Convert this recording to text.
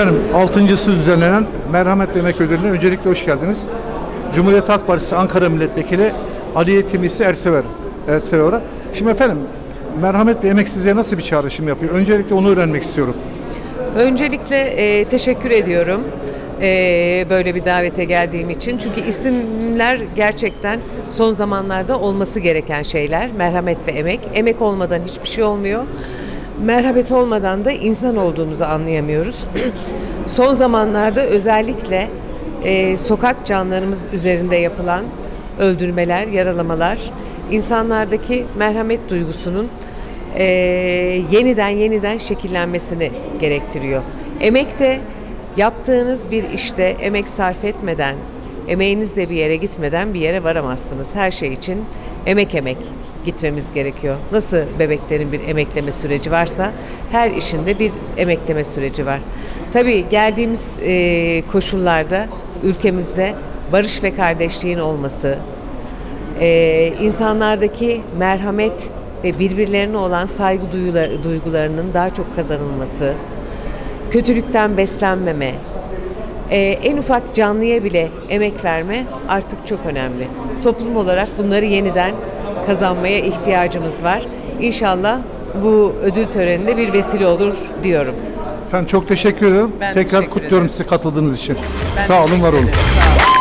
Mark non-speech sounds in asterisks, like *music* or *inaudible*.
Efendim altıncısı düzenlenen Merhamet Emek Ödülü'ne öncelikle hoş geldiniz. Cumhuriyet Halk Partisi Ankara Milletvekili Aliye Timisi Ersever. Ersever'a. Şimdi efendim Merhamet ve Emek size nasıl bir çağrışım yapıyor? Öncelikle onu öğrenmek istiyorum. Öncelikle e, teşekkür ediyorum e, böyle bir davete geldiğim için. Çünkü isimler gerçekten son zamanlarda olması gereken şeyler. Merhamet ve emek. Emek olmadan hiçbir şey olmuyor. Merhamet olmadan da insan olduğumuzu anlayamıyoruz. *clears throat* son zamanlarda özellikle e, sokak canlarımız üzerinde yapılan öldürmeler, yaralamalar insanlardaki merhamet duygusunun e, yeniden yeniden şekillenmesini gerektiriyor. Emek de yaptığınız bir işte emek sarf etmeden, emeğiniz de bir yere gitmeden bir yere varamazsınız. Her şey için emek emek gitmemiz gerekiyor. Nasıl bebeklerin bir emekleme süreci varsa her işinde bir emekleme süreci var. Tabii geldiğimiz e, koşullarda ülkemizde barış ve kardeşliğin olması, ee, insanlardaki merhamet ve birbirlerine olan saygı duygularının daha çok kazanılması, kötülükten beslenmeme, ee, en ufak canlıya bile emek verme artık çok önemli. Toplum olarak bunları yeniden kazanmaya ihtiyacımız var. İnşallah bu ödül töreninde bir vesile olur diyorum. Efendim çok teşekkür ederim. Ben Tekrar teşekkür kutluyorum ederim. sizi katıldığınız için. Ben Sağ olun, teşekkür var olun. ederim. Sağ olun.